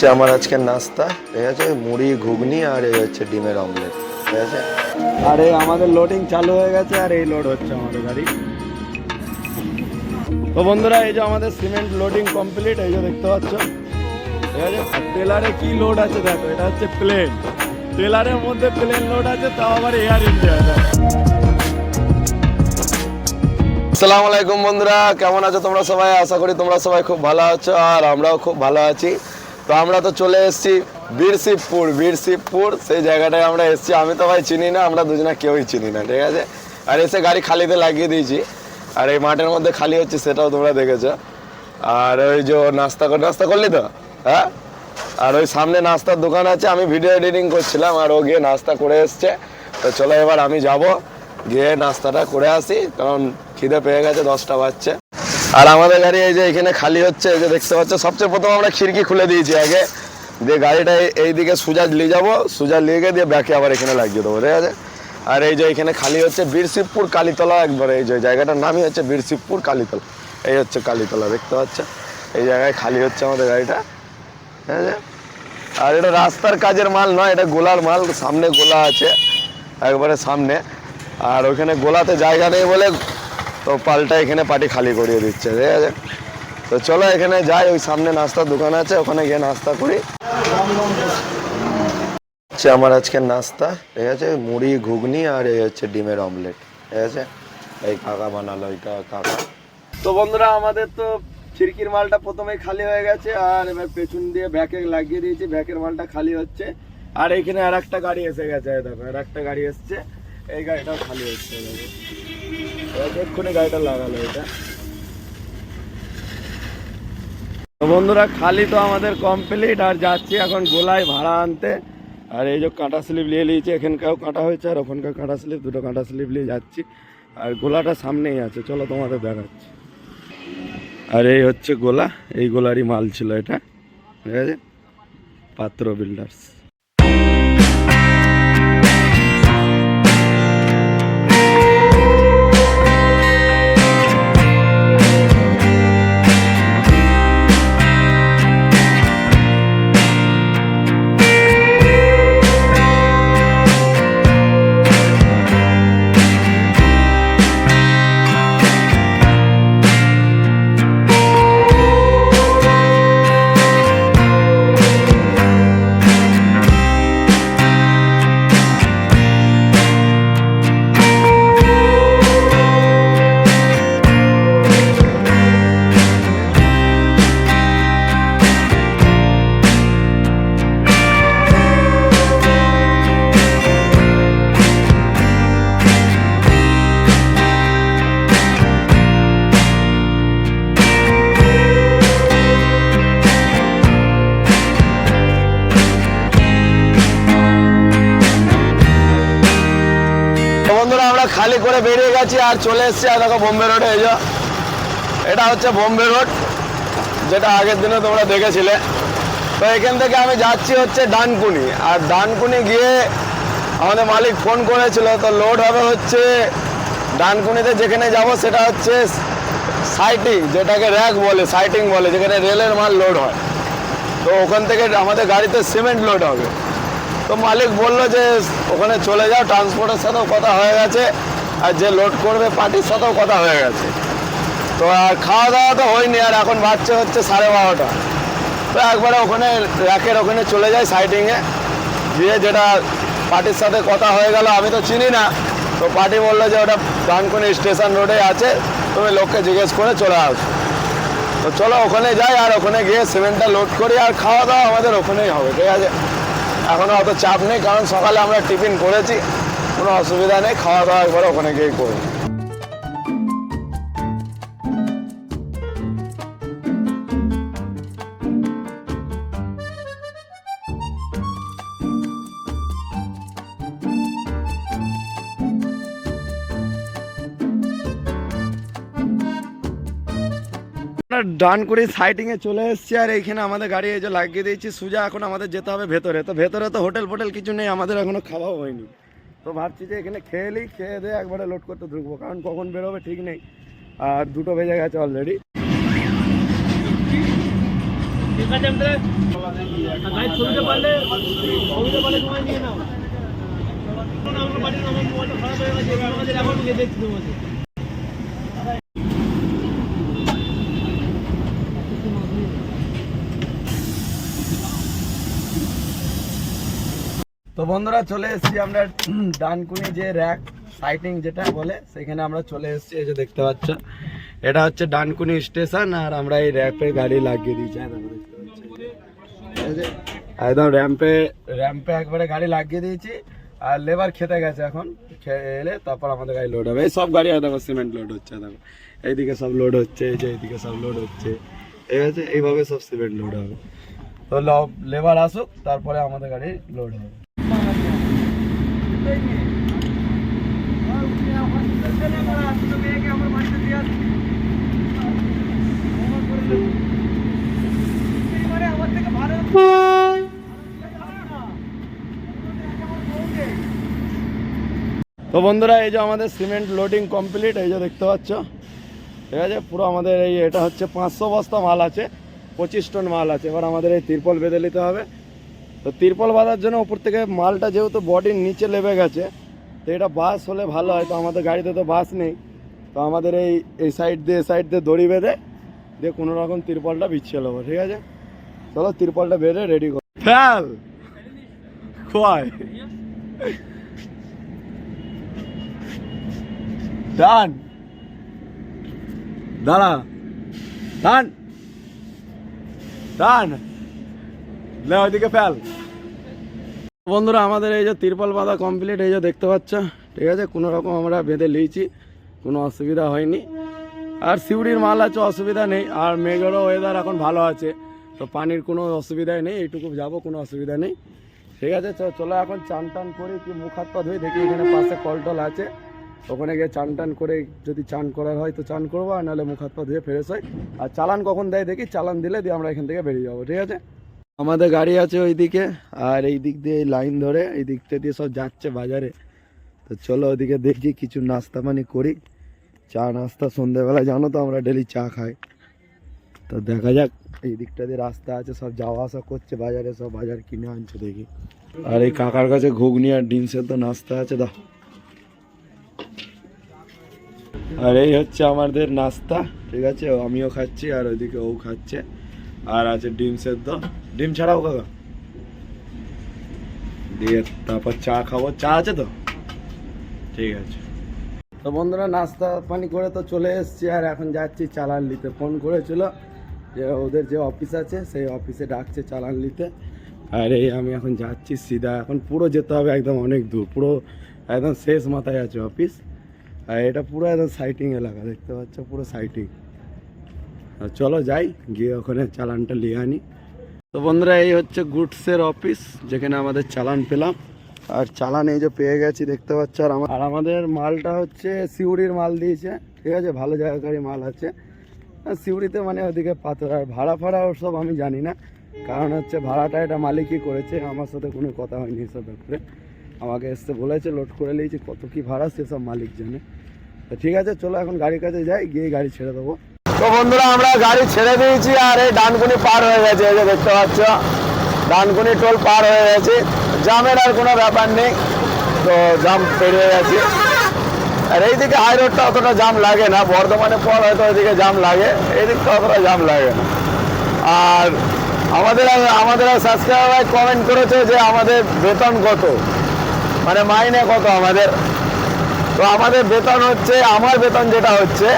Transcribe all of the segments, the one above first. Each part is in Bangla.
হচ্ছে আমার আজকের নাস্তা ঠিক আছে মুড়ি ঘুগনি আর এই হচ্ছে ডিমের অমলেট ঠিক আছে? আর এই আমাদের লোডিং চালু হয়ে গেছে আর এই লোড হচ্ছে আমাদের গাড়ি। তো বন্ধুরা এই যে আমাদের সিমেন্ট লোডিং কমপ্লিট এই যে দেখতে পাচ্ছ? ঠিক আছে? টেলারে কি লোড আছে দেখো এটা হচ্ছে প্লেন টেলারের মধ্যে প্লেন লোড আছে তাও আবার এয়ার ইন্ডিয়া আসসালামু আলাইকুম বন্ধুরা কেমন আছো তোমরা সবাই? আশা করি তোমরা সবাই খুব ভালো আছো আর আমরাও খুব ভালো আছি। তো আমরা তো চলে এসেছি বীরশিবপুর বীরশিবপুর সেই জায়গাটায় আমরা এসেছি। আমি তো ভাই চিনি না, আমরা দুজনে কেউই চিনি না, ঠিক আছে? আর এসে গাড়ি খালিতে লাগিয়ে দিয়েছি। আর এই মাঠের মধ্যে খালি হচ্ছে সেটাও তোমরা দেখেছ। আর ওই যে নাস্তা নাস্তা করলি তো? হ্যাঁ? আর ওই সামনে নাস্তার দোকান আছে, আমি ভিডিও এডিটিং করছিলাম, আর ও গিয়ে নাস্তা করে এসছে। তো চলো এবার আমি যাব, গিয়ে নাস্তাটা করে আসি, কারণ খিদে পেয়ে গেছে, দশটা বাজছে। আর আমাদের গাড়ি এই যে এখানে খালি হচ্ছে যে দেখতে পাচ্ছ, সবচেয়ে প্রথম আমরা খিড়কি খুলে দিয়েছি আগে। দিয়ে গাড়িটা এই- এইদিকে সুজা নিয়ে যাব সুজা নিয়ে গিয়ে দিয়ে ব্যাকে আবার এখানে লাগিয়ে দেবো, ঠিক আছে? আর এই যে এখানে খালি হচ্ছে বীরশিবপুর কালীতলা একবারে, এই যে জায়গাটার নামই হচ্ছে বীরশিবপুর কালীতলা। এই হচ্ছে কালীতলা, দেখতে পাচ্ছ? এই জায়গায় খালি হচ্ছে আমাদের গাড়িটা, ঠিক আছে? আর এটা রাস্তার কাজের মাল নয়, এটা গোলার মাল, সামনে গোলা আছে, একবারে সামনে। আর ওখানে গোলাতে জায়গা নেই বলে তো পাল্টা এখানে পাটি খালি করিয়ে দিচ্ছে, ঠিক আছে? তো চলো এখানে যাই, ওই সামনে নাস্তার দোকান আছে, ওখানে গিয়ে নাস্তা করি। হচ্ছে আমার আজকের নাস্তা ঠিক আছে মুড়ি, ঘুগনি আর এই হচ্ছে ডিমের অমলেট, ঠিক আছে? এই কাকা বানালো এটা কাকা। তো বন্ধুরা, আমাদের তো খিড়কির মালটা প্রথমেই খালি হয়ে গেছে, আর এবার পেছন দিয়ে ব্যাকে লাগিয়ে দিয়েছি ব্যাকের মালটা খালি হচ্ছে। আর এখানে আর একটা গাড়ি এসে গেছে দেখো, আর একটা গাড়ি এসছে, এই গাড়িটাও খালি হচ্ছে এক্ষুনি গাড়িটা লাগালো এটা। বন্ধুরা, খালি তো আমাদের কমপ্লিট আর যাচ্ছি এখন গোলায় ভাড়া আনতে। আর এই যে কাঁটা স্লিপ নিয়ে নিয়েছি, এখানকাও কাটা হয়েছে, আর ওখানকার কাঁটা স্লিপ, দুটো কাঁটা স্লিপ নিয়ে যাচ্ছি। আর গোলাটা সামনেই আছে, চলো তোমাদের দেখাচ্ছি। আর এই হচ্ছে গোলা, এই গোলারই মাল ছিল এটা, ঠিক আছে? পাত্র বিল্ডার্স করে বেরিয়ে গেছি আর চলে এসেছি, আর দেখো বোম্বে রোডে, এই এটা হচ্ছে বোম্বে রোড, যেটা আগের দিনে তোমরা দেখেছিলে। তো এখান থেকে আমি যাচ্ছি হচ্ছে ডানকুনি, আর ডানকুনি গিয়ে আমাদের মালিক ফোন করেছিল, তো লোড হবে হচ্ছে ডানকুনিতে যেখানে যাব সেটা হচ্ছে সাইটিং, যেটাকে র্যাক বলে, সাইটিং বলে, যেখানে রেলের মাল লোড হয়। তো ওখান থেকে আমাদের গাড়িতে সিমেন্ট লোড হবে। তো মালিক বলল যে, ওখানে চলে যাও ট্রান্সপোর্টের সাথেও কথা হয়ে গেছে। আর যে লোড করবে পার্টির সাথেও কথা হয়ে গেছে। তো আর খাওয়া দাওয়া তো হয়নি, আর এখন বাচ্চা হচ্ছে সাড়ে বারোটা। তো একবারে ওখানে র্যাকের ওখানে চলে যাই সাইটিংয়ে গিয়ে যেটা পার্টির সাথে কথা হয়ে গেল, আমি তো চিনি না। তো পার্টি বলল যে ওটা ডানকুনি স্টেশন রোডে আছে, তুমি লোককে জিজ্ঞেস করে চলে আসো। তো চলো ওখানে যাই, আর ওখানে গিয়ে সিমেন্টটা লোড করি, আর খাওয়া দাওয়া আমাদের ওখানেই হবে, ঠিক আছে? এখনও অত চাপ নেই, কারণ সকালে আমরা টিফিন করেছি। কোনো অসুবিধা নেই খাওয়া দাওয়া একবার ওখানে গিয়ে করব ডান করে সাইটিংয়ে চলে এসেছি, আর এইখানে আমাদের গাড়ি এই যে লাগিয়ে দিয়েছি, সুজা এখন আমাদের যেতে হবে ভেতরে। তো ভেতরে তো হোটেল ফোটেল কিছু নেই, আমাদের এখনও খাওয়াও হয়নি। তো ভাবছি যে এখানে খেয়ে নিই, খেয়ে দিয়ে একবারে লোড করতে ঢুকবো, কারণ কখন বেরোবে ঠিক নেই। আর দুটো বেজে গেছে অলরেডি নিয়ে নাও না, আমার বাড়ির আমার মোবাইলটা খারাপ হয়ে গেছে আমাদের এখন গিয়ে দেখছি তোমাদের তো বন্ধুরা চলে এসেছি আমরা ডানকুনি যে র্যাক সাইটিং যেটা বলে, সেখানে আমরা চলে এসেছি, এই যে দেখতে পাচ্ছ। এটা হচ্ছে ডানকুনি স্টেশন, আর আমরা এই র্যাপে গাড়ি লাগিয়ে দিয়েছি। এই দেখো, দেখতে পাচ্ছ। এই যে, একদম র্যাম্পে র্যাম্পে একবারে গাড়ি লাগিয়ে দিয়েছি, আর লেবার খেতে গেছে এখন। খেয়ে এলে তারপর আমাদের গাড়ি লোড হবে। এই সব গাড়ি দেখো সিমেন্ট লোড হচ্ছে দেখো। এইদিকে সব লোড হচ্ছে, এই যে এইদিকে সব লোড হচ্ছে। ঠিক আছে এইভাবে সব সিমেন্ট লোড হবে। তো লেবার আসুক, তারপরে আমাদের গাড়ি লোড হবে। তো বন্ধুরা, এই যে আমাদের সিমেন্ট লোডিং কমপ্লিট, এই যে দেখতে পাচ্ছ। ঠিক আছে, পুরো আমাদের এই এটা হচ্ছে পাঁচশো বস্তা মাল আছে, পঁচিশ টন মাল আছে। এবার আমাদের এই তিরপল বেঁধে নিতে হবে। তো তিরপল বাঁধার জন্য উপর থেকে মালটা যেহেতু বডির নিচে লেবে গেছে, তো এটা বাস হলে ভালো হয়। তো আমাদের গাড়িতে তো বাস নেই। তো আমাদের এই এই সাইড দিয়ে সাইড দিয়ে দড়ি বেঁধে দিয়ে কোনো রকম তিরপলটা বিছিয়ে নেব ঠিক আছে? চলো তিরপলটা বেঁধে রেডি কর। ফেল! ডান। দাঁড়া। ডান। ডান। লে ওইদিকে ফেল। বন্ধুরা, আমাদের এই যে তিরপল বাঁধা কমপ্লিট এই যে দেখতে পাচ্ছ? ঠিক আছে, কোনো রকম আমরা বেঁধে নিয়েছি কোনো অসুবিধা হয়নি। আর সিউড়ির মাল আছে, অসুবিধা নেই। আর মেঘেরও ওয়েদার এখন ভালো আছে, তো পানির কোনো অসুবিধাই নেই, এইটুকু যাব, কোনো অসুবিধা নেই। ঠিক আছে চলো এখন চান টান করে কি মুখ হাত পা ধুয়ে দেখি এখানে পাশে কল টল আছে। ওখানে গিয়ে চান টান করে যদি চান করার হয় তো চান করব, আর নাহলে মুখ হাত পা ধুয়ে ফ্রেশ হয় আর চালান কখন দেয় দেখি, চালান দিলে দিয়ে আমরা এখান থেকে বেরিয়ে যাব, ঠিক আছে? আমাদের গাড়ি আছে ওইদিকে, আর এই দিক দিয়ে লাইন ধরে এই দিকটা দিয়ে সব যাচ্ছে বাজারে। তো চলো ওদিকে দেখি কিছু নাস্তা পানি করি। চা নাস্তা সন্ধ্যেবেলা জানো তো আমরা ডেলি চা খাই। তো দেখা যাক এই দিকটা দিয়ে রাস্তা আছে, সব যাওয়া আসা করছে বাজারে, সব বাজার কিনে আনছে দেখি। আর এই কাকার কাছে ঘুগনি আর ডিম সেদ্ধ নাস্তা আছে, দাও। আর এই হচ্ছে আমাদের নাস্তা, ঠিক আছে? আমিও খাচ্ছি আর ওইদিকে ও খাচ্ছে। আর আছে ডিম সেদ্ধ। ডিম ছাড়াও কাকা দিয়ে তারপর চা খাব। চা আছে তো? ঠিক আছে। তো বন্ধুরা, নাস্তা পানি করে তো চলে এসেছি, আর এখন যাচ্ছি চালান নিতে ফোন করেছিল যে ওদের যে অফিস আছে, সেই অফিসে ডাকছে চালান নিতে আর এই আমি এখন যাচ্ছি সিধা। এখন পুরো যেতে হবে একদম অনেক দূর। পুরো একদম শেষ মাথায় আছে অফিস। আর এটা পুরো একদম সাইটিং এলাকা, দেখতে পাচ্ছ? পুরো সাইটিং চলো যাই, গিয়ে ওখানে চালানটা নিয়ে আনি। তো বন্ধুরা, এই হচ্ছে গুডসের অফিস, যেখানে আমাদের চালান পেলাম। আর চালান এই যে পেয়ে গেছি, দেখতে পাচ্ছ আর আমার আর আমাদের মালটা হচ্ছে সিউড়ির মাল দিয়েছে। ঠিক আছে, ভালো জায়গাকারী মাল আছে। সিউড়িতে মানে ওদিকে পাথর আর ভাড়া ফাড়া ওসব আমি জানি না। কারণ হচ্ছে ভাড়াটা এটা মালিকই করেছে, আমার সাথে কোনো কথা হয়নি এসব ব্যাপারে। আমাকে এসে বলেছে, লোড করে নিয়েছি, কত কি ভাড়া, সেসব মালিক জানে। তো ঠিক আছে, চলো এখন গাড়ির কাছে যাই, গিয়ে গাড়ি ছেড়ে দেবো। তো বন্ধুরা, আমরা গাড়ি ছেড়ে দিয়েছি আর এই ডানকুনি পার হয়ে গেছে, এই যে দেখতে পাচ্ছ। ডানকুনি টোল পার হয়ে গেছে। জামের আর কোনো ব্যাপার নেই। তো জাম পেরিয়ে গেছে। আর এইদিকে হাই রোডটা অতটা জাম লাগে না। বর্ধমানে পর হয়তো ওইদিকে জাম লাগে। এইদিকটা অতটা জাম লাগে না। আর আমাদের আমাদের সাবস্ক্রাইবার কমেন্ট করেছে যে আমাদের বেতন কত? মানে মাইনে কত আমাদের? তো আমাদের বেতন হচ্ছে আমার বেতন যেটা হচ্ছে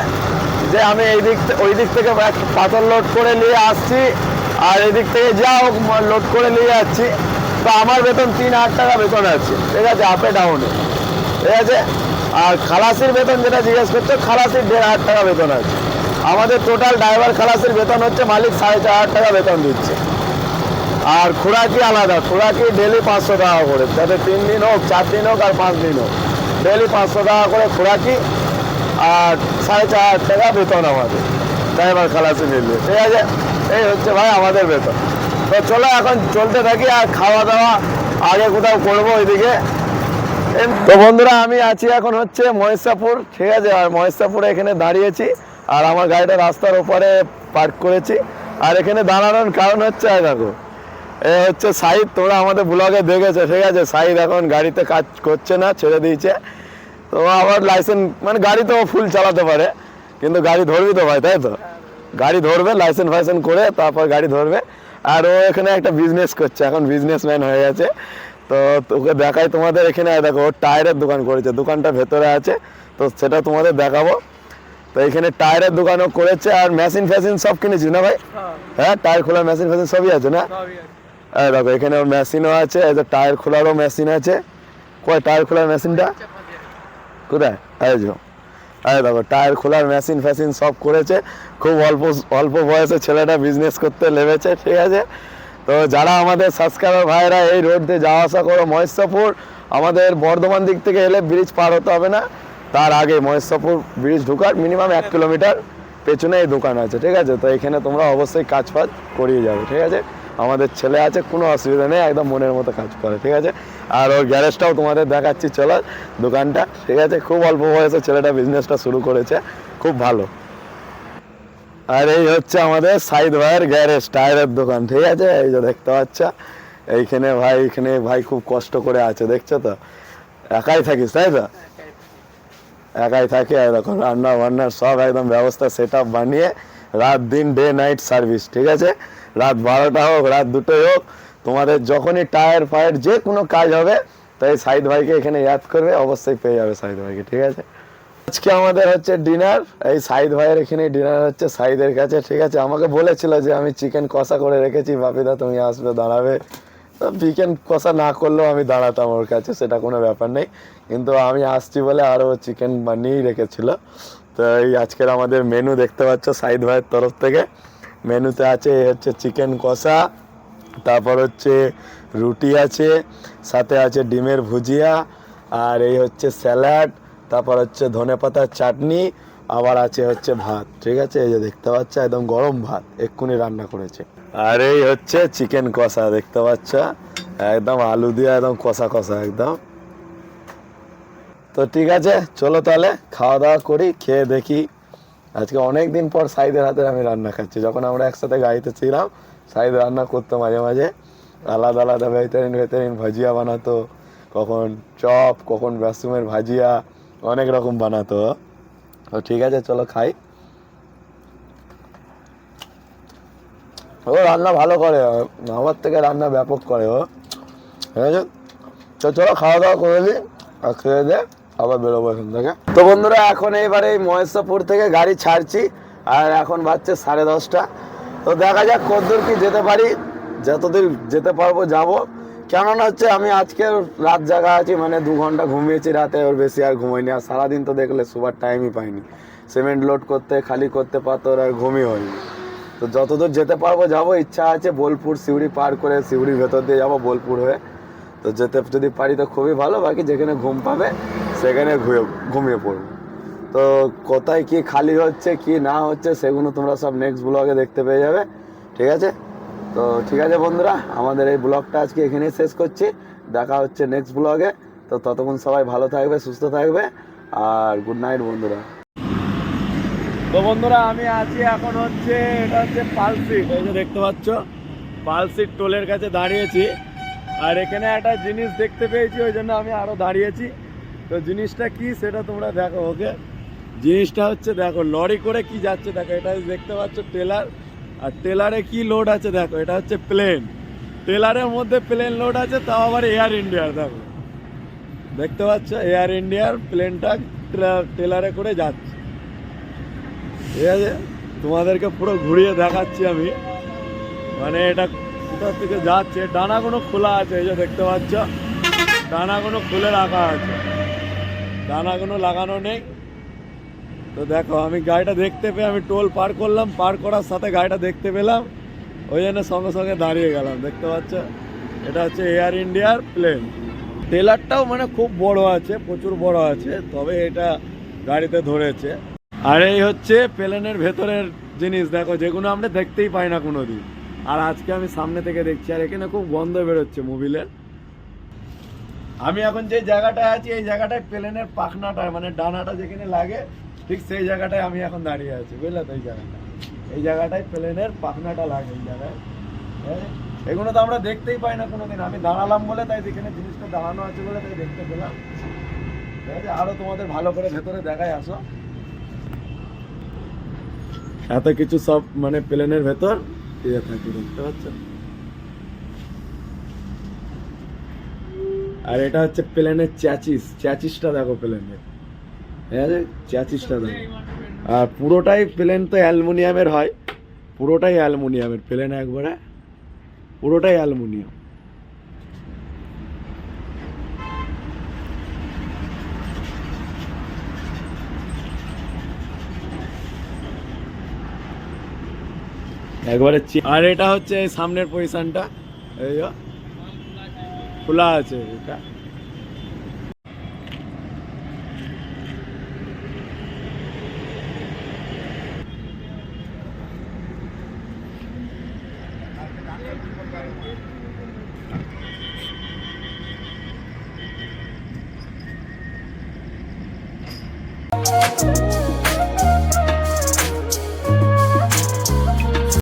যে আমি এই দিক ওই দিক থেকে পাথর লোড করে নিয়ে আসছি, আর এই দিক থেকে যা হোক লোড করে নিয়ে যাচ্ছি। তো আমার বেতন তিন হাজার টাকা বেতন আছে। ঠিক আছে আপে ডাউনে ঠিক আছে? আর খালাসির বেতন যেটা জিজ্ঞেস করছ, খালাসির দেড় হাজার টাকা বেতন আছে। আমাদের টোটাল ড্রাইভার খালাসির বেতন হচ্ছে মালিক সাড়ে চার হাজার টাকা বেতন দিচ্ছে। আর খোরাকি আলাদা খোরাকি ডেলি পাঁচশো টাকা করে। যাতে তিন দিন হোক, চার দিন হোক আর পাঁচ দিন হোক। ডেলি পাঁচশো টাকা করে খোরাকি আর সাড়ে চার হাজার টাকা বেতন আমাদের। ড্রাইভার খালাসি মিলিয়ে ঠিক আছে? এই হচ্ছে ভাই আমাদের বেতন। তো চলো এখন চলতে থাকি আর খাওয়া দাওয়া আগে কোথাও করব ওইদিকে। তো বন্ধুরা, আমি আছি এখন হচ্ছে মহেশাপুর। ঠিক আছে? আর মহেশাপুরে এখানে দাঁড়িয়েছি। আর আমার গাড়িটা রাস্তার ওপারে পার্ক করেছি। আর এখানে দাঁড়ানোর কারণ হচ্ছে দেখো, এ হচ্ছে সাইদ তোরা আমাদের ব্লগে দেখেছ। ঠিক আছে? সাইদ এখন গাড়িতে কাজ করছে না, ছেড়ে দিয়েছে। তো আবার লাইসেন্স মানে গাড়ি তো ফুল চালাতে পারে কিন্তু গাড়ি ধরবি তো ভাই তাই তো? গাড়ি ধরবে লাইসেন্স ফাইসেন্স করে তারপর গাড়ি ধরবে। আর ও এখানে একটা বিজনেস করছে এখন বিজনেসম্যান হয়ে গেছে। তো তোকে দেখাই তোমাদের এখানে দেখো টায়ারের দোকান করেছে দোকানটা ভেতরে আছে তো সেটা তোমাদের দেখাবো। তো এখানে টায়ারের দোকানও করেছে আর মেশিন ফ্যাশিন সব কিনেছিস না ভাই? হ্যাঁ। টায়ার খোলার মেশিন ফ্যাশিন সবই আছে না? এই দেখো এখানে মেশিনও আছে এই যে টায়ার খোলারও মেশিন আছে। কয় টায়ার খোলার মেশিনটা কোথায় এই যে, এই দেখো, টায়ার খোলার মেশিন ফ্যাশিন সব করেছে, খুব অল্প অল্প বয়সে ছেলেটা বিজনেস করতে লেগেছে ঠিক আছে? তো যারা আমাদের সাবস্ক্রাইবার ভাইরা এই রোড দিয়ে যাওয়া আসা করো মহেশপুর আমাদের বর্ধমান দিক থেকে এলে ব্রিজ পার হতে হবে না। তার আগে মহেশপুর ব্রিজ ঢুকার মিনিমাম এক কিলোমিটার পেছনে এই দোকান আছে, ঠিক আছে? তো এখানে তোমরা অবশ্যই কাজ ফাজ করিয়ে যাবে, ঠিক আছে? আমাদের ছেলে আছে, কোনো অসুবিধা নেই, একদম মনের মতো কাজ করে, ঠিক আছে? আর ওর গ্যারেজটাও তোমাদের দেখাচ্ছি, চলো দোকানটা, ঠিক আছে? খুব অল্প বয়সে ছেলেটা বিজনেসটা শুরু করেছে, খুব ভালো। আর এই হচ্ছে আমাদের সাইদ ভাইয়ের গ্যারেজ, টায়ারের দোকান, ঠিক আছে? এই যে দেখতে পাচ্ছ, এইখানে ভাই এখানে ভাই খুব কষ্ট করে আছে, দেখছ তো? একাই থাকিস, তাই তো? একাই থাকে এরকম রান্না বান্নার সব একদম ব্যবস্থা সেট বানিয়ে, রাত দিন ডে নাইট সার্ভিস ঠিক আছে? রাত বারোটা হোক, রাত দুটোই হোক, তোমাদের যখনই টায়ার ফায়ার যে কোনো কাজ হবে, তাই সাইদ ভাইকে এখানে ইয়াদ করবে, অবশ্যই পেয়ে যাবে সাইদ ভাইকে, ঠিক আছে? আজকে আমাদের হচ্ছে ডিনার, এই সাইদ ভাইয়ের এখানে ডিনার হচ্ছে, সাইদের কাছে, ঠিক আছে? আমাকে বলেছিল যে আমি চিকেন কষা করে রেখেছি বাপিদা তুমি আসবে, দাঁড়াবে। চিকেন কষা না করলেও আমি দাঁড়াতাম ওর কাছে, সেটা কোনো ব্যাপার নেই। কিন্তু আমি আসছি বলে আরও চিকেন বানিয়েই রেখেছিল। তো এই আজকের আমাদের মেনু দেখতে পাচ্ছ সাইদ ভাইয়ের তরফ থেকে। মেনুতে আছে হচ্ছে চিকেন কষা, তারপর হচ্ছে রুটি আছে, সাথে আছে ডিমের ভুজিয়া, আর এই হচ্ছে স্যালাড, তারপর হচ্ছে ধনেপাতার চাটনি, আবার আছে হচ্ছে ভাত, ঠিক আছে? এই যে দেখতে পাচ্ছ, একদম গরম ভাত, এক্ষুনি রান্না করেছে। আর এই হচ্ছে চিকেন কষা, দেখতে পাচ্ছ? একদম আলু দিয়ে একদম কষা কষা, একদম। তো ঠিক আছে, চলো তাহলে, খাওয়া দাওয়া করি, খেয়ে দেখি। আজকে অনেক দিন পর সাইদের হাতে আমি রান্না খাচ্ছি। যখন আমরা একসাথে গাড়িতে ছিলাম, সাইদ রান্না করতো মাঝে মাঝে। আলাদা আলাদা ভেতরিন ভেতরিন ভাজিয়া বানাতো, কখন চপ, কখন বেসুমের ভাজিয়া, অনেক রকম বানাতো। তো ঠিক আছে, চলো খাই। ও, রান্না ভালো করে। আমার থেকে রান্না ব্যাপক করে ও। ঠিক আছে? তো চলো খাওয়া দাওয়া করে দিই আর খেয়ে দে। আবার বেরোবো এখান থেকে। তো বন্ধুরা, এখন এইবারে এই মহেশপুর থেকে গাড়ি ছাড়ছি, আর এখন বাজছে সাড়ে দশটা। তো দেখা যাক কতদূর কি যেতে পারি, যতদূর যেতে পারব যাব। কেননা হচ্ছে আমি আজকে রাত জাগা আছি মানে দু ঘণ্টা ঘুমিয়েছি রাতে ওর বেশি আর ঘুমাইনি আর সারাদিন তো দেখলে সুবার টাইমই পাইনি। সিমেন্ট লোড করতে, খালি করতে পারতো, আর ঘুমই হয়নি। তো যতদূর যেতে পারব যাব, ইচ্ছা আছে বোলপুর, সিউড়ি পার করে সিউড়ির ভেতর দিয়ে যাব বোলপুর হয়ে। তো যেতে যদি পারি তো খুবই ভালো, বাকি যেখানে ঘুম পাবে সেখানে ঘুমিয়ে ঘুমিয়ে পড়ব। তো কোথায় কি খালি হচ্ছে, কি না হচ্ছে, সেগুলো তোমরা সব নেক্সট ব্লগে দেখতে পেয়ে যাবে। ঠিক আছে? তো ঠিক আছে বন্ধুরা, আমাদের এই ব্লগটা আজকে এখানেই শেষ করছি। দেখা হচ্ছে নেক্সট ব্লগে তো ততক্ষণ সবাই ভালো থাকবে, সুস্থ থাকবে। আর গুড নাইট বন্ধুরা। তো বন্ধুরা, আমি আছি এখন হচ্ছে, এটা হচ্ছে পালসিট এই যে দেখতে পাচ্ছ পালসিট টোলের কাছে দাঁড়িয়েছি। আর এখানে একটা জিনিস দেখতে পেয়েছি, ওই জন্য আমি আরও দাঁড়িয়েছি। তো জিনিসটা কি সেটা তোমরা দেখো ওকে জিনিসটা হচ্ছে দেখো, লরি করে কি যাচ্ছে দেখো, এটা দেখতে পাচ্ছ টেলার, আর টেলারে কি লোড আছে দেখো, এটা হচ্ছে প্লেন টেলারের মধ্যে প্লেন লোড আছে, তাও আবার এয়ার ইন্ডিয়ার দেখো। দেখতে পাচ্ছ এয়ার ইন্ডিয়ার প্লেনটা টেলারে করে যাচ্ছে। ঠিক আছে? তোমাদেরকে পুরো ঘুরিয়ে দেখাচ্ছি আমি। মানে এটা কোথা থেকে যাচ্ছে? ডানাগুলো খোলা আছে, এই যে দেখতে পাচ্ছ? ডানাগুলো খুলে রাখা আছে। ডানাগুলো লাগানো নেই। তো দেখো, আমি গাড়িটা দেখতে পেয়ে আমি টোল পার করলাম, পার করার সাথে গাড়িটা দেখতে পেলাম। ওই জন্য সঙ্গে সঙ্গে দাঁড়িয়ে গেলাম, দেখতে পাচ্ছ? এটা হচ্ছে এয়ার ইন্ডিয়ার প্লেন টেলারটাও মানে খুব বড় আছে, প্রচুর বড় আছে, তবে এটা গাড়িতে ধরেছে। আর এই হচ্ছে প্লেনের ভেতরের জিনিস, দেখো, যেগুলো আমরা দেখতেই পাই না কোনো দিন আর আজকে আমি সামনে থেকে দেখছি, আর এখানে খুব গন্ধ বেরোচ্ছে মোবিলের আমি এখন যে জায়গাটায় আছি, এই জায়গাটায় প্লেনের পাখনাটা মানে ডানাটা যেখানে লাগে, ঠিক সেই জায়গাটায় আমি এখন দাঁড়িয়ে আছি, বুঝলে তো এই জায়গাটা? এই জায়গাটায় প্লেনের পাখনাটা লাগে এই জায়গায় হ্যাঁ? এগুলো তো আমরা দেখতেই পাই না কোনোদিন। আমি দাঁড়ালাম বলে তাই যেখানে জিনিসটা দাঁড়ানো আছে বলে তাই দেখতে পেলাম। ঠিক আছে? আরও তোমাদের ভালো করে ভেতরে দেখায় আসো। এত কিছু সব মানে প্লেনের ভেতর ইয়ে থাকে, দেখতে পাচ্ছ আর এটা হচ্ছে প্লেনের চ্যাচিস। চ্যাচিসটা দেখো প্লেনের ঠিক আছে চ্যাচিসটা দেখো। আর পুরোটাই প্লেন তো অ্যালুমিনিয়ামের হয়। পুরোটাই অ্যালুমিনিয়ামের প্লেন একবারে। পুরোটাই অ্যালুমিনিয়াম। একবারে আর এটা হচ্ছে সামনের পজিশনটা এই খোলা আছে এটা